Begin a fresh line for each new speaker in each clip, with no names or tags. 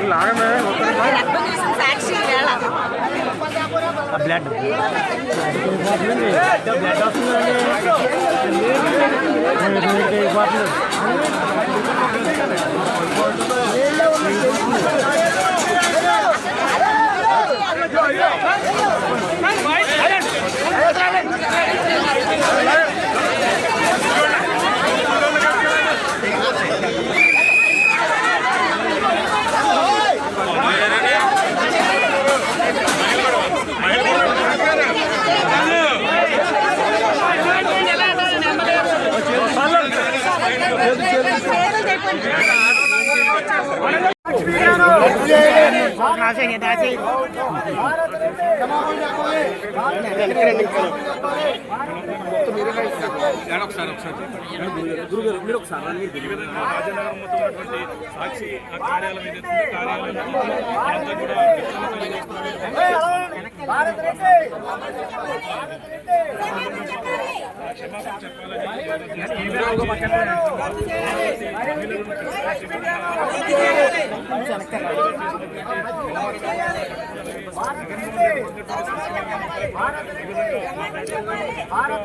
இல்லை ஆகமே.
Blood
blood వస్తుందండి दासेंगे दासेंगे तो मेरे का ఒకసారి మీరు ఒకసారి రాజనగరం మొత్తం సాక్షి కార్యాలయం ఏదైతే కార్యాలయం అంతా కూడా భారత భారత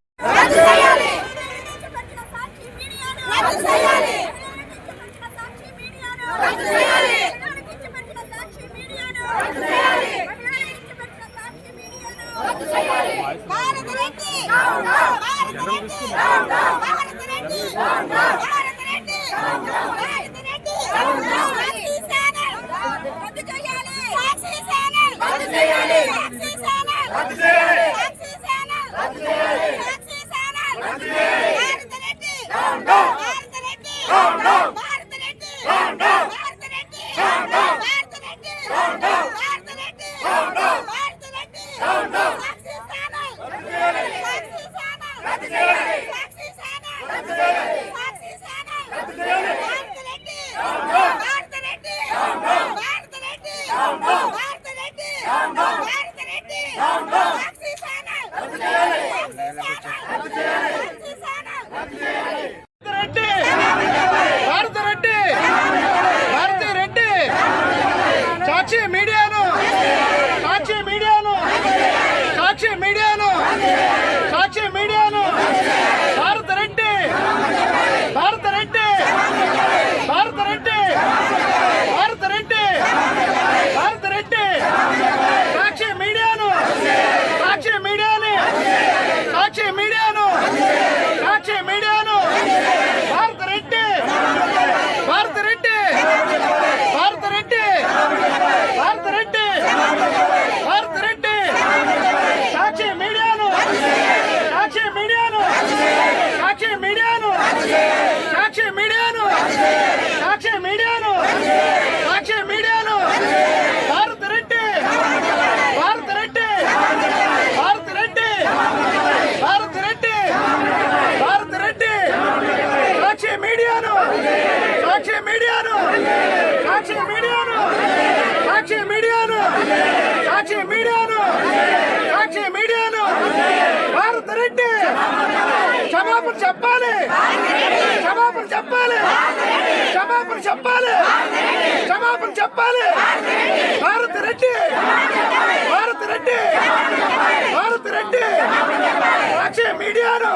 Não, não! మీడియాను. సాక్షి మీడియాను. సాక్షి మీడియాను. సాక్షి మీడియాను. సాక్షి మీడియాను. భారత్ రెడ్డి క్షమాపణ చెప్పాలి. చెప్పాలి. క్షమాపణ చెప్పాలి. క్షమాపణ చెప్పాలి. భారత్ రెడ్డి. భారత్ రెడ్డి. భారత్ రెడ్డి. సాక్షి మీడియాను.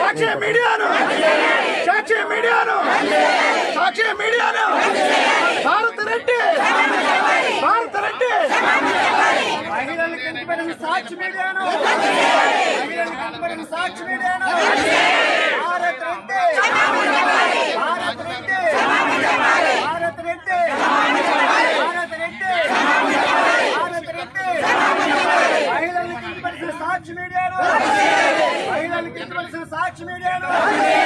సాక్షి మీడియాను. సాక్షి మీడియాను. సాక్షి మీడియాను. భారత్ రెడ్డి. భారత్ రెడ్డి. సాక్షి మీడియాను. సాక్షి మీడియాను. లక్ష్మీదేవి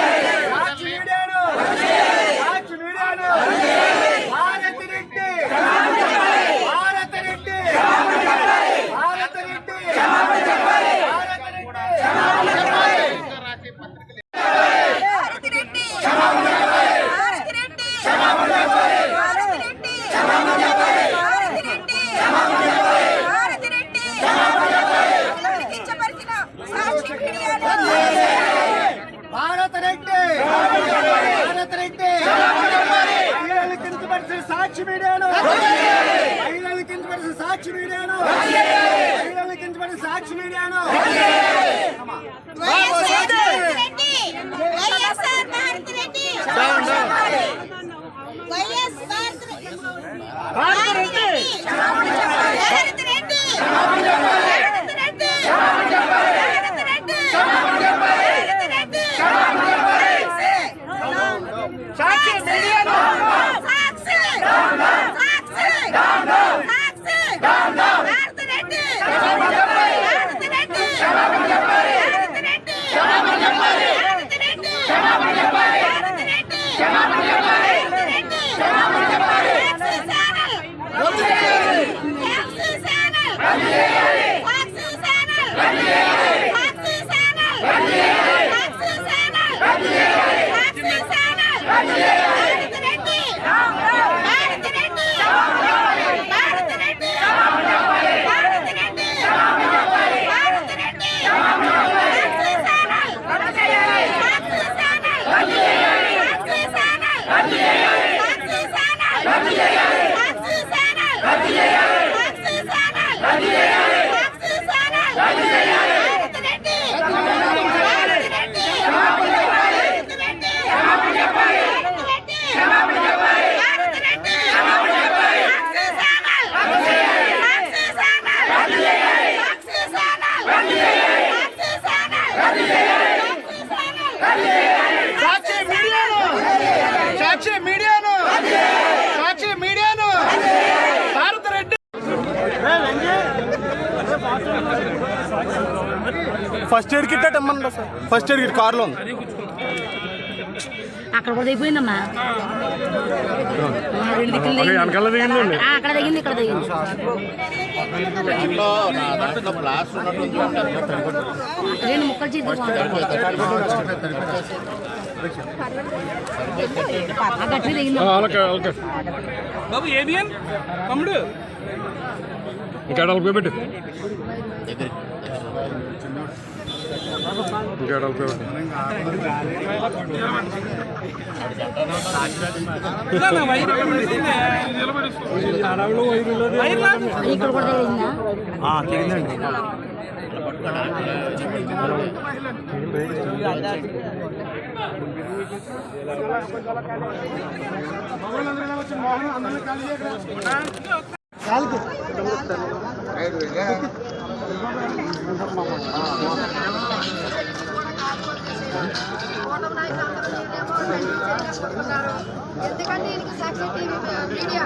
భారత్ రెడ్డి.
మహిళలు కించపరిచిన సాక్షి మీడియాను మహిళలు కించపరిచిన సాక్షి మీడియాను మహిళలు కించపరిచిన సాక్షి మీడియాను
భారతిరెడ్డి భారతిరెడ్డి భారతిరెడ్డి భారతిరెడ్డి భారతిరెడ్డి భారతిరెడ్డి భారతిరెడ్డి
సాక్షి మీడియాను
Sakshi Sakshi Sakshi Bharathi Reddy Bharathi Reddy Bharathi Reddy Bharathi Reddy Bharathi Reddy Bharathi Reddy Sakshi channel Sakshi channel Sakshi channel Sakshi channel Sakshi channel Sakshi channel Bharathi Reddy Bharathi Reddy Bharathi Reddy Bharathi Reddy Bharathi Reddy Sakshi channel Sakshi channel Sakshi channel Sakshi channel Sakshi channel Sakshi channel Sakshi channel Bharathi Reddy Bharathi Reddy Bharathi Reddy Bharathi Reddy Bharathi Reddy Sakshi channel Sakshi channel Sakshi channel Sakshi channel
Sakshi మీడియాను సాక్షి మీడియాను సాక్షి మీడియాను Bharat Reddy first aid kit అమ్మన్నా sir? First aid kit కార్లో ఉంది.
అక్కడ కూడా దిగిపోయిందమ్మా. రెండు దిక్కులు దిగింది. అక్కడ దిగింది ఇక్కడ దిగింది. రెండు ముక్కలు చేసి ఆ గట్టి దిగింది.
బాబు ఏబిఎన్? తమ్ముడు? ఇంకా పెట్టు. ఇంకా
డెబ్బై తెగిందండి కాలుకి
ఎందుకంటే ఇది సాక్షి టీవీ మీడియా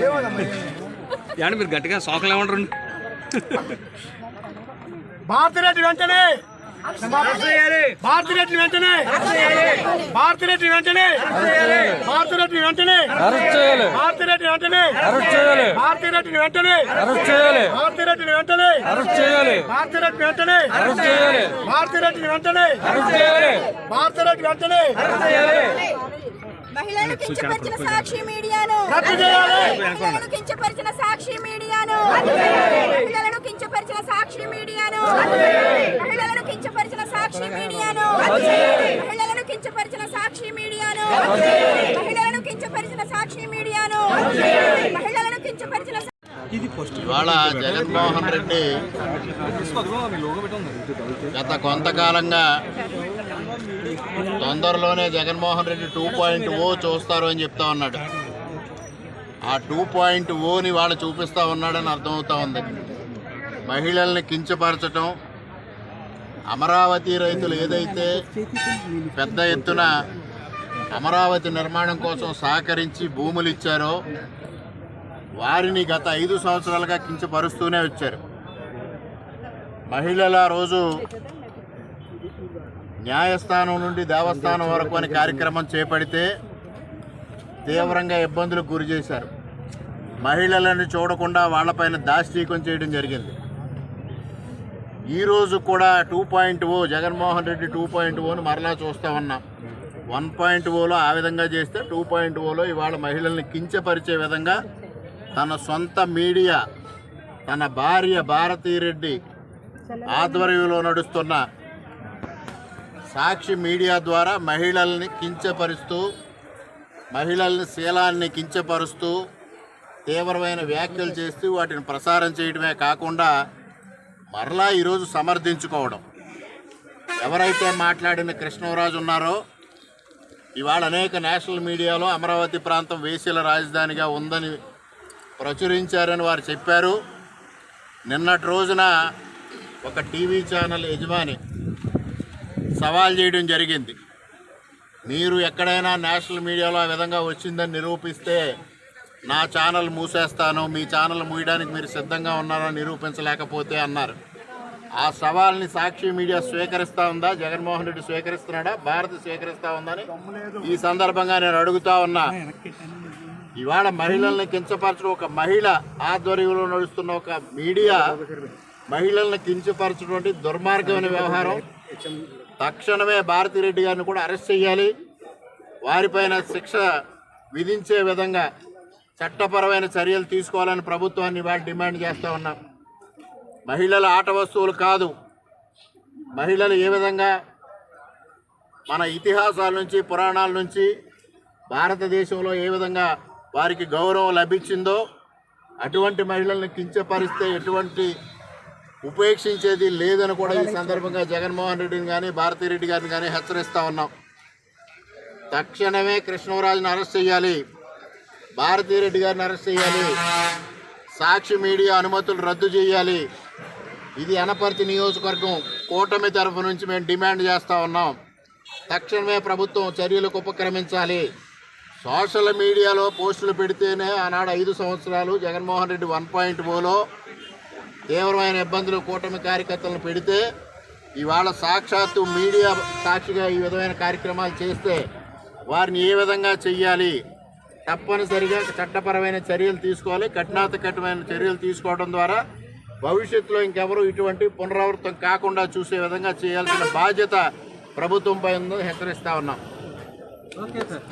ఏమండి మీరు. గట్టిగా సోకలు ఏమంటారు
భారతిరెడ్డి వెంటనే భారతిరెడ్డి వెంటనే. భారతిరెడ్డి వెంటనే. భారతిరెడ్డి వెంటనే. భారతిరెడ్డి వెంటనే. భారతిరెడ్డి వెంటనే. భారతిరెడ్డి వెంటనే. భారతిరెడ్డి వెంటనే. భారతిరెడ్డి వెంటనే. భారతిరెడ్డి వెంటనే.
మహిళలు కించపరిచిన సాక్షి మీడియాను.
రద్దు చేయాలి.
మహిళలను కించపరిచిన సాక్షి మీడియాను. మహిళలను కించపరిచిన సాక్షి మీడియాను. మహిళలను కించపరిచిన సాక్షి మీడియాను. మహిళలను కించపరిచిన సాక్షి మీడియాను. మహిళలను కించపరిచిన సాక్షి మీడియాను. మహిళలను కించపరిచిన
ఇవాళ జగన్మోహన్ రెడ్డి గత కొంతకాలంగా తొందరలోనే Jaganmohan Reddy two point O చూస్తారు అని చెప్తా ఉన్నాడు. ఆ టూ పాయింట్ ఓని వాళ్ళు చూపిస్తా ఉన్నాడని అర్థమవుతా ఉంది. మహిళల్ని కించపరచటం అమరావతి రైతులు ఏదైతే పెద్ద ఎత్తున అమరావతి నిర్మాణం కోసం సహకరించి భూములు ఇచ్చారో వారిని గత ఐదు సంవత్సరాలుగా కించపరుస్తూనే వచ్చారు. మహిళల రోజు న్యాయస్థానం నుండి దేవస్థానం వరకు అని కార్యక్రమం చేపడితే తీవ్రంగా ఇబ్బందులకు గురి చేశారు. మహిళలను చూడకుండా వాళ్ళపైన దాష్టీకం చేయడం జరిగింది. ఈరోజు కూడా two point O Jaganmohan Reddy two point own మరలా చూస్తూ ఉన్నాం. వన్ పాయింట్ ఓలో ఆ విధంగా చేస్తే టూ పాయింట్ ఓలో ఇవాళ మహిళల్ని కించపరిచే విధంగా తన సొంత మీడియా తన భార్య భారతీరెడ్డి ఆధ్వర్యంలో నడుస్తున్న సాక్షి మీడియా ద్వారా మహిళల్ని కించపరుస్తూ మహిళల్ని శీలాన్ని కించపరుస్తూ తీవ్రమైన వ్యాఖ్యలు చేస్తూ వాటిని ప్రసారం చేయడమే కాకుండా మరలా ఈరోజు సమర్థించుకోవడం. ఎవరైతే మాట్లాడిన కృష్ణరాజు ఉన్నారో ఇవాళ అనేక నేషనల్ మీడియాలో అమరావతి ప్రాంతం వేసీల రాజధానిగా ఉందని ప్రచురించారని వారు చెప్పారు. నిన్నటి రోజున ఒక టీవీ ఛానల్ యజమాని సవాల్ చేయడం జరిగింది. మీరు ఎక్కడైనా నేషనల్ మీడియాలో ఆ విధంగా వచ్చిందని నిరూపిస్తే నా ఛానల్ మూసేస్తాను మీ ఛానల్ మూయడానికి మీరు సిద్ధంగా ఉన్నారని నిరూపించలేకపోతే అన్నారు. ఆ సవాల్ని సాక్షి మీడియా స్వీకరిస్తా ఉందా? జగన్మోహన్ రెడ్డి స్వీకరిస్తున్నాడా? భారత్ స్వీకరిస్తా ఉందని ఈ సందర్భంగా నేను అడుగుతా ఉన్నా. ఇవాళ మహిళల్ని కించపరచడం ఒక మహిళ ఆధ్వర్యంలో నడుస్తున్న ఒక మీడియా మహిళల్ని కించపరచడం దుర్మార్గమైన వ్యవహారం. తక్షణమే భారతిరెడ్డి గారిని కూడా అరెస్ట్ చేయాలి వారిపైన శిక్ష విధించే విధంగా చట్టపరమైన చర్యలు తీసుకోవాలని ప్రభుత్వాన్ని ఇవాళ డిమాండ్ చేస్తూ ఉన్నాం. మహిళల ఆట వస్తువులు కాదు మహిళలు ఏ విధంగా మన ఇతిహాసాల నుంచి పురాణాల నుంచి భారతదేశంలో ఏ విధంగా వారికి గౌరవం లభించిందో అటువంటి మహిళల్ని కించపరిస్తే ఎటువంటి ఉపేక్షించేది లేదని కూడా ఈ సందర్భంగా జగన్మోహన్ రెడ్డిని కానీ భారతీరెడ్డి గారిని కానీ హెచ్చరిస్తూ ఉన్నాం. తక్షణమే కృష్ణరాజుని అరెస్ట్ చేయాలి. భారతీరెడ్డి గారిని అరెస్ట్ చేయాలి. సాక్షి మీడియా అనుమతులు రద్దు చేయాలి. ఇది అనపర్తి నియోజకవర్గం కూటమి తరఫు నుంచి మేము డిమాండ్ చేస్తూ ఉన్నాం. తక్షణమే ప్రభుత్వం చర్యలకు ఉపక్రమించాలి. సోషల్ మీడియాలో పోస్టులు పెడితేనే ఆనాడు ఐదు సంవత్సరాలు జగన్మోహన్ రెడ్డి వన్ పాయింట్ ఓలో తీవ్రమైన ఇబ్బందులు కూటమి కార్యకర్తలను పెడితే ఇవాళ సాక్షాత్తు మీడియా సాక్షిగా ఈ విధమైన కార్యక్రమాలు చేస్తే వారిని ఏ విధంగా చెయ్యాలి? తప్పనిసరిగా చట్టపరమైన చర్యలు తీసుకోవాలి. కఠినాతకఠినమైన చర్యలు తీసుకోవడం ద్వారా భవిష్యత్తులో ఇంకెవరూ ఇటువంటి పునరావృతం కాకుండా చూసే విధంగా చేయాల్సిన బాధ్యత ప్రభుత్వంపై ఉందని హెచ్చరిస్తా ఉన్నాం.
Okay sir.